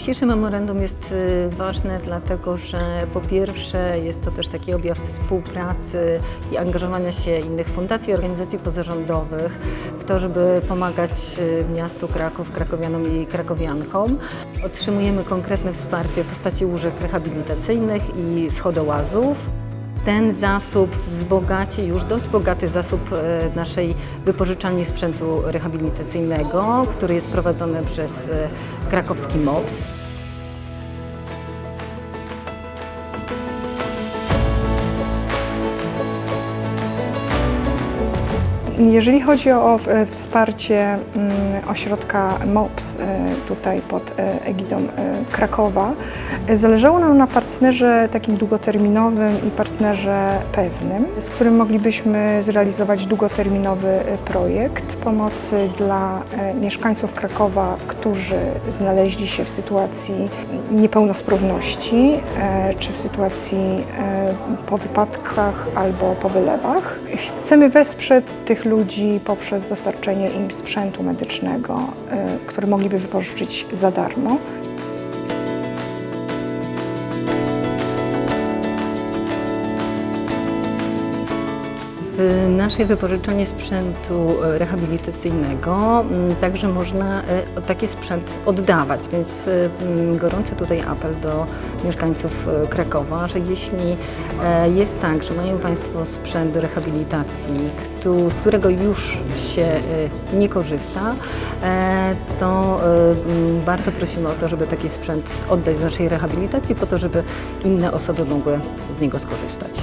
Dzisiejsze memorandum jest y, ważne dlatego, że po pierwsze jest to też taki objaw współpracy i angażowania się innych fundacji, organizacji pozarządowych w to, żeby pomagać y, miastu Kraków, krakowianom i krakowiankom. Otrzymujemy konkretne wsparcie w postaci łóżek rehabilitacyjnych i schodołazów. Ten zasób wzbogaci już dość bogaty zasób e, naszej wypożyczalni sprzętu rehabilitacyjnego, który jest prowadzony przez krakowski MOPS. Jeżeli chodzi o e, wsparcie mm, ośrodka MOPS e, tutaj pod e, egidą Krakowa, zależało nam na partnerze takim długoterminowym i partnerze pewnym, z którym moglibyśmy zrealizować długoterminowy projekt pomocy dla mieszkańców Krakowa, którzy znaleźli się w sytuacji niepełnosprawności czy w sytuacji po wypadkach albo po wylewach. Chcemy wesprzeć tych ludzi poprzez dostarczenie im sprzętu medycznego, e, który mogliby wypożyczyć za darmo. Naszej wypożyczalni sprzętu e, rehabilitacyjnego m, także można e, taki sprzęt oddawać, więc e, m, gorący tutaj apel do mieszkańców Krakowa, że jeśli e, jest tak, że mają Państwo sprzęt do rehabilitacji, z którego już się nie korzysta, e, to e, m, bardzo prosimy o to, żeby taki sprzęt oddać z naszej rehabilitacji po to, żeby inne osoby mogły z niego skorzystać.